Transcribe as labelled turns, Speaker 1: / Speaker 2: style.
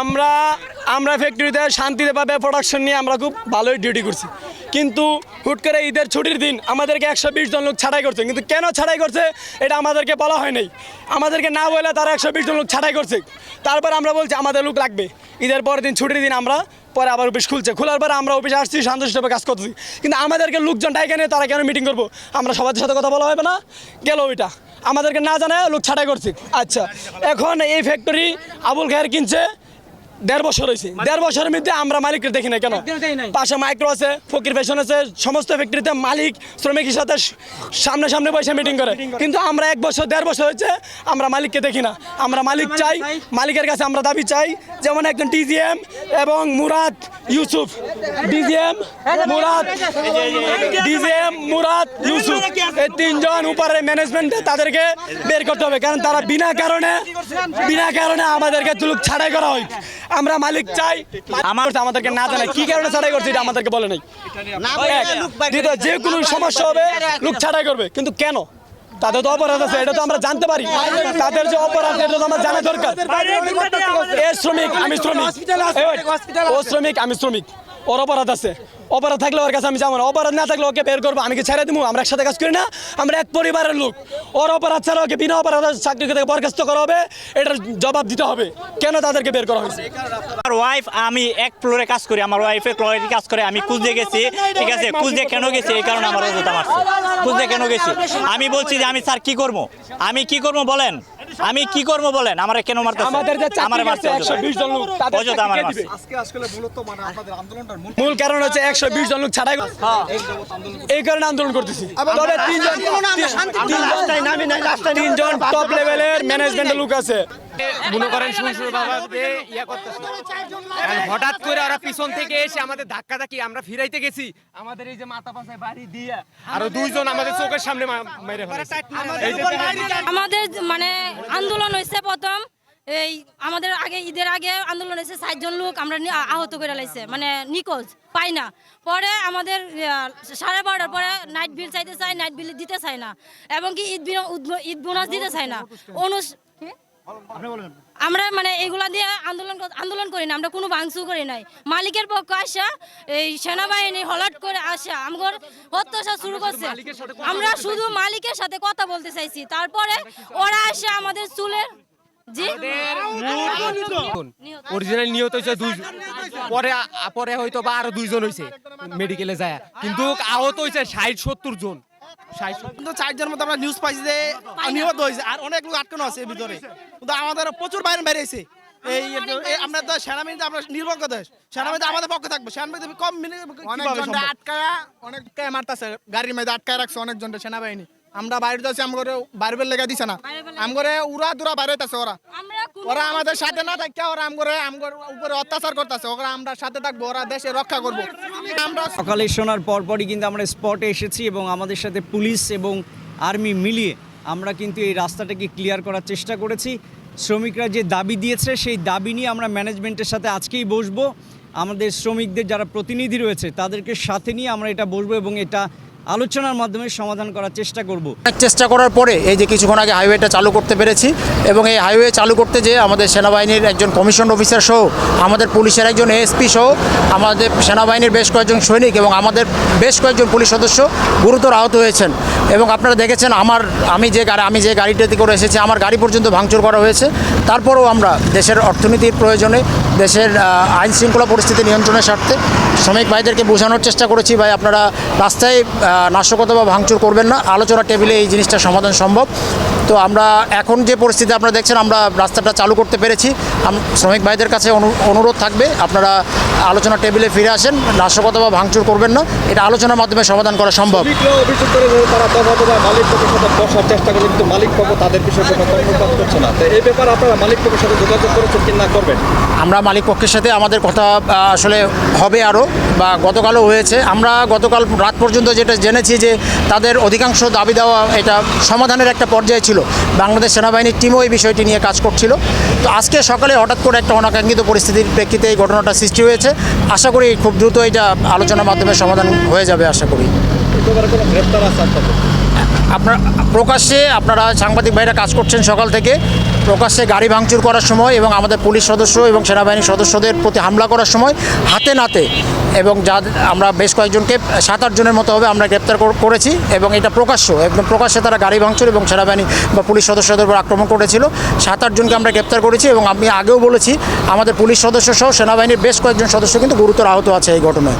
Speaker 1: আমরা আমরা ফ্যাক্টরিতে শান্তিতে পাবে প্রোডাকশন নিয়ে আমরা খুব ভালোই ডিউটি করছি। কিন্তু হুট করে ঈদের ছুটির দিন আমাদেরকে একশো বিশ জন লোক ছাড়াই করছে। কিন্তু কেন ছাড়াই করছে এটা আমাদেরকে বলা হয় নাই। আমাদেরকে না বলে তারা একশো বিশ জন লোক ছাড়াই করছে। তারপর আমরা বলছি, আমাদের লোক লাগবে। ঈদের পরের দিন ছুটির দিন আমরা পরে আবার অফিস খুলছে। খোলার পরে আমরা অফিসে আসছি সন্তুষ্টভাবে কাজ করতেছি। কিন্তু আমাদেরকে লোকজন ডাইকে নিয়ে তারা কেন মিটিং করব? আমরা সবার সাথে কথা বলা হবে না। গেল ওইটা। আমাদেরকে না জানায় লোক ছাড়াই করছি। আচ্ছা এখন এই ফ্যাক্টরি আবুল খায়ের কিনছে। দেড় বছর হয়েছে। দেড় বছরের মধ্যে আমরা মালিককে দেখি না কেন? পাশে মাইক্রো আছে ফকির ফ্যাশন আছে সমস্ত ফ্যাক্টরিতে মালিক শ্রমিকের সাথে সামনে সামনে বসে মিটিং করে। কিন্তু আমরা এক বছর দেড় বছর হয়েছে আমরা মালিককে দেখি না। আমরা মালিক চাই মালিকের কাছে আমরা দাবি চাই যেমন একজন টিজিএম এবং Murad Yusuf. DGM Murad DGM Murad Yusuf. এই তিনজন উপরে ম্যানেজমেন্টে তাদেরকে বের করতে হবে কারণ তারা বিনা কারণে বিনা কারণে আমাদেরকে চুলুক ছাড়াই করা হয়। আমরা মালিক চাই। আমার আমাদেরকে না জানাই কি কারণে ছাড়াই করছে এটা আমাদেরকে বলে নাই। যে কোনো সমস্যা হবে লোক ছাড়াই করবে। কিন্তু কেন? তাদের তো অপরাধ আছে এটা তো আমরা জানতে পারি। তাদের যে অপরাধ এটা তো আমার জানা দরকার। এ শ্রমিক আমি শ্রমিক। ও শ্রমিক আমি শ্রমিক। ওর অপরাধ আছে। অপরাধ থাকলে ওর কাছে আমি যাব না। অপরাধ না থাকলে ওকে বের করব। আমি কি ছেড়ে দিব আমরা একসাথে কাজ করি না? আমরা এক পরিবারের লোক। ওর অপরাধ ছাড়া ওকে বিনা অপরাধ চাকরি থেকে বরখাস্ত করা হবে। এটার জবাব দিতে হবে। কেন তাদেরকে বের করা হয়েছে?
Speaker 2: আমার ওয়াইফ আমি এক ফ্লোরে কাজ করি। আমার ওয়াইফে ফ্লোরে কাজ করে। আমি দিয়ে গেছি। ঠিক আছে দিয়ে কেন গেছি? এই কারণে আমার অযোধ্যা মারছে। কুচ কেন গেছি? আমি বলছি যে আমি স্যার কি করব? আমি কি করব বলেন? আমি কি করব বলেন? আমার কেন মারতে
Speaker 1: আমাদের যে
Speaker 2: আমার
Speaker 1: জন লোক। তাদের
Speaker 2: আমার মারছে।
Speaker 3: আজকে আসলে মূলত মানে আপনাদের আন্দোলনটার মূল
Speaker 1: কারণ হচ্ছে একশো বিশ জন লোক ছাড়াই এই কারণে আন্দোলন করতেছি। তবে তিনজন তিনজন- তিনজন টপ লেভেলের ম্যানেজমেন্টের লোক আছে।
Speaker 4: মনে করেন শুনশুর বাবা ইয়া করতেছে। হঠাৎ করে ওরা পিছন থেকে এসে আমাদের ধাক্কা ধাক্কি আমরা ফিরাইতে গেছি। আমাদের এই যে মাথা পাশায় বাড়ি দিয়ে আরও দুইজন আমাদের চোখের সামনে মেরে
Speaker 5: আমাদের মানে আন্দোলন হয়েছে প্রথম। এই আমাদের আগে ঈদের আগে আন্দোলন হয়েছে ষাটজন লোক আমরা আহত করে লাইছে। মানে নিখোঁজ পাই না। পরে আমাদের সাড়ে বারোটার পরে নাইট বিল চাইতে চাই নাইট বিল দিতে চায় না। এবং কি ঈদ ঈদ বোনাস দিতে চায় না। অনুষ? আমরা মানে এগুলা দিয়ে আন্দোলন আন্দোলন করি না আমরা কোনো ভাঙচু করি নাই। মালিকের পক্ষ আসা এই সেনাবাহিনী হলাট করে আসা আমগর অত্যাচার শুরু করছে। আমরা শুধু মালিকের সাথে কথা বলতে চাইছি। তারপরে ওরা আসে আমাদের চুলের
Speaker 4: অরিজিনাল নিহত হয়েছে দুইজন পরে পরে হয়তো বা আরও দুইজন হয়েছে মেডিকেলে যায়। কিন্তু আহত হয়েছে ষাট সত্তর জন।
Speaker 3: কিন্তু চারজন মতো আমরা নিউজ পাইছি যে নিহত হয়েছে আর অনেক লোক আটকানো আছে ভিতরে। কিন্তু আমাদের প্রচুর বাইরে বেরিয়েছে এই আমরা তো সেনাবাহিনীতে আমরা নির্ভর দেশ। সেনাবাহিনীতে আমাদের পক্ষে থাকব। সেনাবাহিনীতে কম মিলে
Speaker 6: অনেক আটকায়া মারতাছে। গাড়ির মধ্যে আটকায় রাখছে সেনাবাহিনী। আমরা বাইরে যাচ্ছি আমগরে বাইরে লেগে দিছে না। আমগরে উড়া দুরা বাইরে হইতাছে ওরা।
Speaker 5: আমরা
Speaker 6: ওরা আমাদের সাথে না থাকে ওরা আমগরে, আমগর উপরে অত্যাচার করতেছে। ওরা আমরা সাথে থাকব, ওরা দেশে রক্ষা করব। আমরা
Speaker 7: সকালে শোনার পরপরই কিন্তু আমরা স্পটে এসেছি এবং আমাদের সাথে পুলিশ এবং আর্মি মিলিয়ে আমরা কিন্তু এই রাস্তাটাকে ক্লিয়ার করার চেষ্টা করেছি। শ্রমিকরা যে দাবি দিয়েছে, সেই দাবি নিয়ে আমরা ম্যানেজমেন্টের সাথে আজকেই বসবো। আমাদের শ্রমিকদের যারা প্রতিনিধি রয়েছে, তাদেরকে সাথে নিয়ে আমরা এটা বসবো এবং এটা আলোচনার মাধ্যমে সমাধান করার চেষ্টা করব।
Speaker 8: চেষ্টা করার পরে এই যে কিছুক্ষণ আগে হাইওয়েটা চালু করতে পেরেছি এবং এই হাইওয়ে চালু করতে যে আমাদের সেনাবাহিনীর একজন কমিশন অফিসার সহ আমাদের পুলিশের একজন এএসপি সহ আমাদের সেনাবাহিনীর বেশ কয়েকজন সৈনিক এবং আমাদের বেশ কয়েকজন পুলিশ সদস্য গুরুতর আহত হয়েছেন। এবং আপনারা দেখেছেন আমার, আমি যে গাড়ি, আমি যে গাড়িটাতে করে এসেছি, আমার গাড়ি পর্যন্ত ভাঙচুর করা হয়েছে। তারপরেও আমরা দেশের অর্থনীতির প্রয়োজনে, দেশের আইন শৃঙ্খলা পরিস্থিতি নিয়ন্ত্রণের স্বার্থে শ্রমিক ভাইদেরকে বোঝানোর চেষ্টা করেছি। ভাই, আপনারা রাস্তায় নাশকতা বা ভাঙচুর করবেন না। আলোচনা টেবিলে এই জিনিসটা সমাধান সম্ভব। তো আমরা এখন যে পরিস্থিতি আপনারা দেখছেন, আমরা রাস্তাটা চালু করতে পেরেছি। শ্রমিক ভাইদের কাছে অনু- অনুরোধ থাকবে, আপনারা আলোচনা টেবিলে ফিরে আসেন। নাশকতা বা ভাঙচুর করবেন না। এটা আলোচনার মাধ্যমে সমাধান করা সম্ভব।
Speaker 3: মালিক পক্ষ তাদের বিষয়ে কোনো করছে না। এই ব্যাপারে আপনারা মালিক পক্ষের সাথে যোগাযোগ করেছেন কি না করবেন?
Speaker 8: আমরা মালিক পক্ষের সাথে আমাদের কথা আসলে হবে আরও বা গতকালও হয়েছে। আমরা গতকাল রাত পর্যন্ত যেটা জেনেছি যে তাদের অধিকাংশ দাবি দেওয়া এটা সমাধানের একটা পর্যায়ে ছিল। বাংলাদেশ সেনাবাহিনীর টিমও এই বিষয়টি নিয়ে কাজ করছিল। তো আজকে সকালে হঠাৎ করে একটা অনাকাঙ্ক্ষিত পরিস্থিতির প্রেক্ষিতে এই ঘটনাটা সৃষ্টি হয়েছে। আশা করি খুব দ্রুত এটা আলোচনার মাধ্যমে সমাধান হয়ে যাবে, আশা করি। আপনার প্রকাশ্যে আপনারা সাংবাদিক ভাইরা কাজ করছেন সকাল থেকে। প্রকাশ্যে গাড়ি ভাঙচুর করার সময় এবং আমাদের পুলিশ সদস্য এবং সেনাবাহিনীর সদস্যদের প্রতি হামলা করার সময় হাতে নাতে এবং যা আমরা বেশ কয়েকজনকে সাত আট জনের মতো হবে আমরা গ্রেপ্তার করেছি এবং এটা প্রকাশ্য, একদম প্রকাশ্যে তারা গাড়ি ভাঙচুর এবং সেনাবাহিনী বা পুলিশ সদস্যদের উপর আক্রমণ করেছিল। সাত আট জনকে আমরা গ্রেপ্তার করেছি এবং আমি আগেও বলেছি, আমাদের পুলিশ সদস্য সহ সেনাবাহিনীর বেশ কয়েকজন সদস্য কিন্তু গুরুতর আহত আছে এই ঘটনায়।